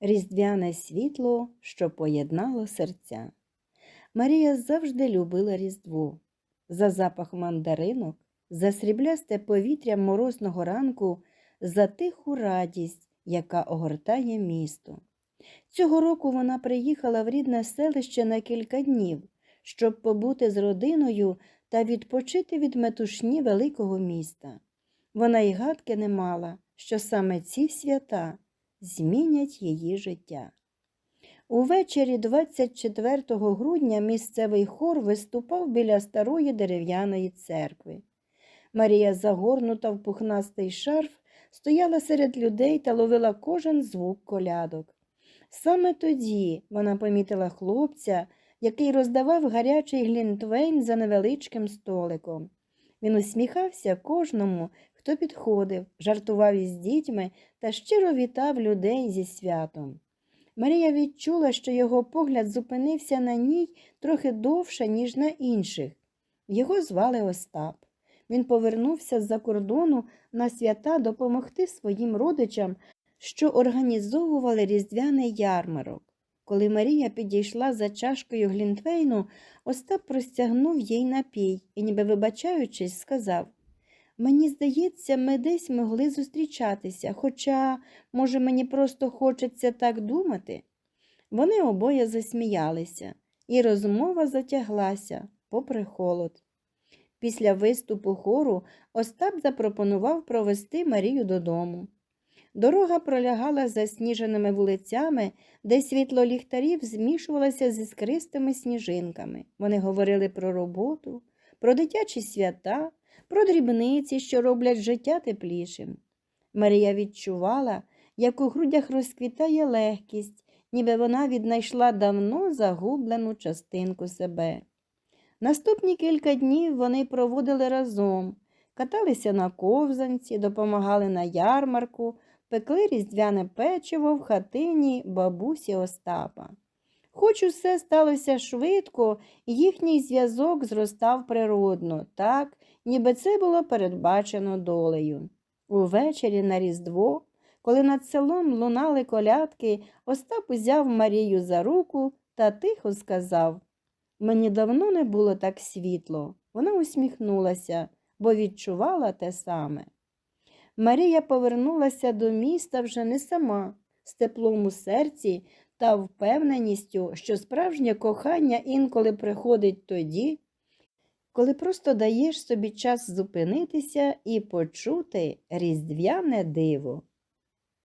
різдвяне світло, що поєднало серця. Марія завжди любила Різдво. За запах мандаринок, за сріблясте повітря морозного ранку, за тиху радість, яка огортає місто. Цього року вона приїхала в рідне селище на кілька днів, щоб побути з родиною та відпочити від метушні великого міста. Вона й гадки не мала, що саме ці свята змінять її життя. Увечері 24 грудня місцевий хор виступав біля старої дерев'яної церкви. Марія, загорнута в пухнастий шарф, стояла серед людей та ловила кожен звук колядок. Саме тоді вона помітила хлопця, який роздавав гарячий глінтвейн за невеличким столиком. Він усміхався кожному, хто підходив, жартував із дітьми та щиро вітав людей зі святом. Марія відчула, що його погляд зупинився на ній трохи довше, ніж на інших. Його звали Остап. Він повернувся з-за кордону на свята допомогти своїм родичам, що організовували різдвяний ярмарок. Коли Марія підійшла за чашкою Глінтвейну, Остап простягнув їй напій і, ніби вибачаючись, сказав Мені здається, ми десь могли зустрічатися, хоча, може, мені просто хочеться так думати. Вони обоє засміялися, і розмова затяглася, попри холод. Після виступу хору Остап запропонував провести Марію додому. Дорога пролягала засніженими вулицями, де світло ліхтарів змішувалося з іскристими сніжинками. Вони говорили про роботу, про дитячі свята, про дрібниці, що роблять життя теплішим. Марія відчувала, як у грудях розквітає легкість, ніби вона віднайшла давно загублену частинку себе. Наступні кілька днів вони проводили разом, каталися на ковзанці, допомагали на ярмарку, пекли різдвяне печиво в хатині бабусі Остапа. Хоч усе сталося швидко, їхній зв'язок зростав природно, так, ніби це було передбачено долею. Увечері на Різдво, коли над селом лунали колядки, Остап узяв Марію за руку та тихо сказав Мені давно не було так світло. Вона усміхнулася, бо відчувала те саме. Марія повернулася до міста вже не сама, з теплом у серці та впевненістю, що справжнє кохання інколи приходить тоді, коли просто даєш собі час зупинитися і почути різдвяне диво.